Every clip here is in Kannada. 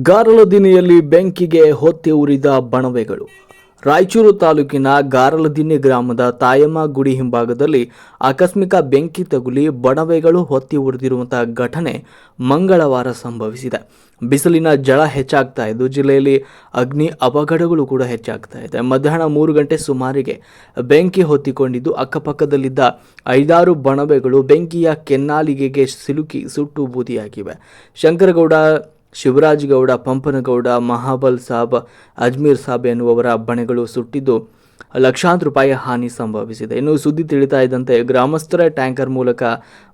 ಗಾರಲದಿನ್ನೆಯಲ್ಲಿ ಬೆಂಕಿಗೆ ಹೊತ್ತಿ ಉರಿದ ಬಣವೆಗಳು. ರಾಯಚೂರು ತಾಲೂಕಿನ ಗಾರಲದಿನ್ನೆ ಗ್ರಾಮದ ತಾಯಮ್ಮ ಗುಡಿ ಹಿಂಭಾಗದಲ್ಲಿ ಆಕಸ್ಮಿಕ ಬೆಂಕಿ ತಗುಲಿ ಬಣವೆಗಳು ಹೊತ್ತಿ ಉರಿದಿರುವಂತಹ ಘಟನೆ ಮಂಗಳವಾರ ಸಂಭವಿಸಿದೆ. ಬಿಸಿಲಿನ ಜಳ ಹೆಚ್ಚಾಗ್ತಾ ಇದ್ದು ಜಿಲ್ಲೆಯಲ್ಲಿ ಅಗ್ನಿ ಅಪಘಡಗಳು ಕೂಡ ಹೆಚ್ಚಾಗ್ತಾ ಇದೆ. ಮಧ್ಯಾಹ್ನ ಮೂರು ಗಂಟೆ ಸುಮಾರಿಗೆ ಬೆಂಕಿ ಹೊತ್ತಿಕೊಂಡಿದ್ದು ಅಕ್ಕಪಕ್ಕದಲ್ಲಿದ್ದ ಐದಾರು ಬಣವೆಗಳು ಬೆಂಕಿಯ ಕೆನ್ನಾಲಿಗೆಗೆ ಸಿಲುಕಿ ಸುಟ್ಟು ಬೂದಿಯಾಗಿವೆ. ಶಂಕರಗೌಡ ಶಿವರಾಜ್ ಗೌಡ ಪಂಪನಗೌಡ, ಮಹಾಬಲ್ ಸಾಬ್, ಅಜ್ಮೀರ್ ಸಾಬ್ ಎನ್ನುವವರ ಬಣೆಗಳು ಸುಟ್ಟಿದ್ದು ಲಕ್ಷಾಂತರ ರೂಪಾಯಿ ಹಾನಿ ಸಂಭವಿಸಿದೆ. ಇನ್ನು ಸುದ್ದಿ ತಿಳಿತಾ ಇದ್ದಂತೆ ಗ್ರಾಮಸ್ಥರ ಟ್ಯಾಂಕರ್ ಮೂಲಕ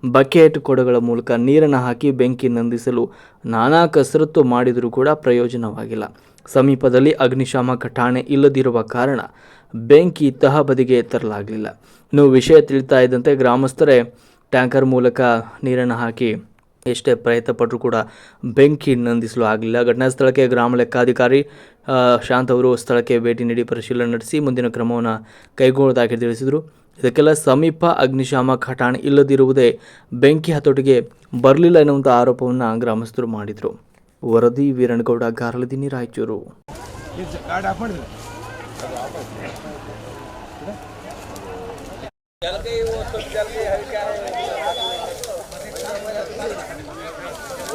ಬಕೆಟ್ ಕೊಡಗಳ ಮೂಲಕ ನೀರನ್ನು ಹಾಕಿ ಬೆಂಕಿ ನಂದಿಸಲು ನಾನಾ ಕಸರತ್ತು ಮಾಡಿದರೂ ಕೂಡ ಪ್ರಯೋಜನವಾಗಿಲ್ಲ. ಸಮೀಪದಲ್ಲಿ ಅಗ್ನಿಶಾಮಕ ಠಾಣೆ ಇಲ್ಲದಿರುವ ಕಾರಣ ಬೆಂಕಿ ತಹಬದಿಗೆ ತರಲಾಗಲಿಲ್ಲ ಇನ್ನು ವಿಷಯ ತಿಳಿತಾ ಇದ್ದಂತೆ ಗ್ರಾಮಸ್ಥರೇ ಟ್ಯಾಂಕರ್ ಮೂಲಕ ನೀರನ್ನು ಹಾಕಿ ಎಷ್ಟೇ ಪ್ರಯತ್ನ ಪಟ್ಟರೂ ಕೂಡ ಬೆಂಕಿ ನಂದಿಸಲು ಆಗಲಿಲ್ಲ. ಘಟನಾ ಸ್ಥಳಕ್ಕೆ ಗ್ರಾಮ ಲೆಕ್ಕಾಧಿಕಾರಿ ಶಾಂತ್ ಅವರು ಸ್ಥಳಕ್ಕೆ ಭೇಟಿ ನೀಡಿ ಪರಿಶೀಲನೆ ನಡೆಸಿ ಮುಂದಿನ ಕ್ರಮವನ್ನು ಕೈಗೊಳ್ಳುವುದಾಗಿ ತಿಳಿಸಿದರು. ಇದಕ್ಕೆಲ್ಲ ಸಮೀಪ ಅಗ್ನಿಶಾಮಕ ಠಾಣೆ ಇಲ್ಲದಿರುವುದೇ ಬೆಂಕಿ ಹತೋಟಿಗೆ ಬರಲಿಲ್ಲ ಎನ್ನುವಂಥ ಆರೋಪವನ್ನು ಗ್ರಾಮಸ್ಥರು ಮಾಡಿದರು. ವರದಿ ವೀರಣಗೌಡ ಗಾರಲದಿನಿ ರಾಯಚೂರು.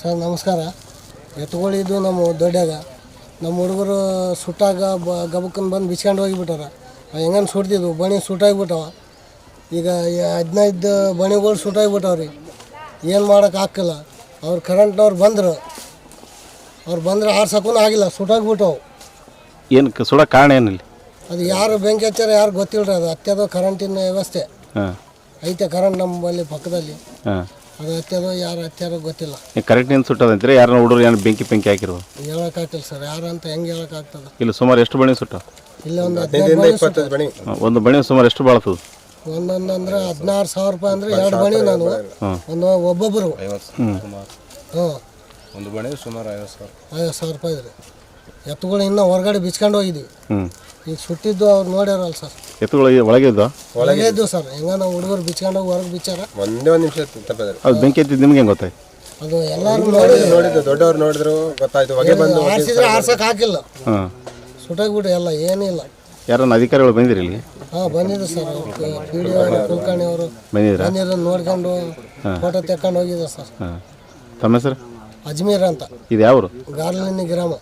ಸರ್ ನಮಸ್ಕಾರ. ಎತ್ಕೊಳ್ಳಿದ್ದು ನಮ್ಮ ದೊಡ್ಡಾಗ. ನಮ್ಮ ಹುಡುಗರು ಸುಟ್ಟಾಗ ಬ ಗಬಕ್ಕನ್ ಬಂದು ಬಿಚ್ಕೊಂಡು ಹೋಗಿಬಿಟ್ಟಾರ. ಹೆಂಗನ್ ಸುಡ್ತಿದ್ವು ಬಣಿ ಸುಟ್ಟಾಗಿಬಿಟ್ಟವ. ಈಗ ಹದಿನೈದು ಬಣಿಗಳು ಸುಟ್ಟಾಗ್ಬಿಟ್ಟವ್ರಿ. ಏನು ಮಾಡೋಕೆ ಆಗ್ತಿಲ್ಲ. ಅವ್ರು ಕರೆಂಟ್ನವ್ರು ಬಂದರು. ಅವ್ರು ಬಂದ್ರೆ ಆರ್ಸಕ್ಕೂ ಆಗಿಲ್ಲ. ಸುಟ್ಟಾಗಿಬಿಟ್ಟವು. ಏನು ಸುಡ ಕಾರಣ ಏನಿಲ್ಲ? ಅದು ಯಾರು ಬೆಂಕಿ ಹಚ್ಚಾರ ಯಾರು ಗೊತ್ತಿಲ್ಲ ಅದು. ಅತ್ಯದ ಕರೆಂಟಿನ ವ್ಯವಸ್ಥೆ. ಐತೆ ಕರೆಂಟ್ ನಮ್ಮಲ್ಲಿ ಪಕ್ಕದಲ್ಲಿ. ಅದು ಹತ್ಯದೋ ಯಾರು ಹಚ್ಚಾರೋ ಗೊತ್ತಿಲ್ಲ. ಕರೆಕ್ಟ್ ಏನು ಸುಟ್ಟದಂತೀರಿ ಯಾರನ್ನ ಹುಡುಗರು ಏನು ಬೆಂಕಿ ಬೆಂಕಿ ಹಾಕಿರೋ ಹೇಳೋಕ್ಕಾಗ್ತಿಲ್ಲ ಸರ್ ಯಾರು ಅಂತ ಹೆಂಗೆ ಹೇಳೋಕ್ಕಾಗ್ತದೆ? ಇಲ್ಲಿ ಸುಮಾರು ಎಷ್ಟು ಬಣಿ ಸುಟ್ಟ? ಇಲ್ಲ ಒಂದು ಹದಿನೈದು ಬಣಿ ಸುಟ್ಟಾವು. ಬಣಿ. ಒಂದು ಬಣಿ ಸುಮಾರು ಎಷ್ಟು ಬಾಳ್ತದೆ? ಒಂದೊಂದು ಅಂದ್ರೆ ಹದಿನಾರು ಸಾವಿರ ರೂಪಾಯಿ ಅಂದ್ರೆ ಎರಡು ಬಣಿ ನಾನು. ಒಂದು ಒಬ್ಬೊಬ್ಬರು ಹ್ಞೂ ಹ್ಞೂ ಒಂದು ಬಣಿ ಸುಮಾರು ಐವತ್ತು ಸಾವಿರ. ಐವತ್ತು ಸಾವಿರ ರೂಪಾಯಿ ಇದ್ರಿ ಎತ್ತುಗಳು ಇನ್ನೂ ಹೊರಗಡೆ ಬಿಚ್ಕೊಂಡು ಹೋಗಿದ್ವಿ. ಈಗ ಸುಟ್ಟಿದ್ದು ಅವ್ರು ನೋಡ್ಯಾರಲ್ಲ ಸರ್. ಎತ್ತುಗಳು ಒಳಗೆ ಇದ್ದೋ? ಒಳಗೆ ಇದ್ದು ಸರ್. ಹೆಂಗ ನಾವು ಹುಡುಗರು ಬಿಚ್ಕೊಂಡು ಹೋಗಿ ಹೊರಗೆ ಬಿಚ್ಚಾರ. ಒಂದೇ ಒಂದು ನಿಮಿಷ ತಪ್ಪಿದ್ರೆ ಅದು ಬೆಂಕಿ ಎತ್ತಿದ್ದು ನಿಮ್ಗೆ ಹೆಂಗೆ ಗೊತ್ತಾಯ್ತು? ಅದು ಎಲ್ಲರೂ ನೋಡಿ ನೋಡಿದ್ದು ದೊಡ್ಡವ್ರು ನೋಡಿದ್ರು ಗೊತ್ತಾಯ್ತು ಹೊಗೆ ಬಂದು ಆರಿಸಿದ್ರೆ ಆರ್ಸಕ್ ಹಾಕಿಲ್ಲ. ಹಾಂ. ಸುಟ್ಟಾಗ್ಬಿಟ್ಟು ಎಲ್ಲ ಏನಿಲ್ಲ ಯಾರನ್ನ ಅಧಿಕಾರಿಗಳು ಬಂದಿರಿ ಇಲ್ಲಿ ಹಾಂ ಬಂದಿದ್ರು ಸರ್. ಪಿ ಡಿ ಅವರು ಕುಲಕರ್ಣಿ ಅವರು ಬಂದಿದ್ದೀರಾ ಬಂದಿರೋ ನೋಡ್ಕೊಂಡು ಫೋಟೋ ತೆಕ್ಕೊಂಡು ಹೋಗಿದ್ದೆ ಸರ್. ಹಾಂ. ತಮ್ಮ ಹೆಸರು? ಅಜ್ಮೀರ್ ಅಂತ. ಇದು ಯಾವರು ಗಾರ್ಲಿನಿ ಗ್ರಾಮ.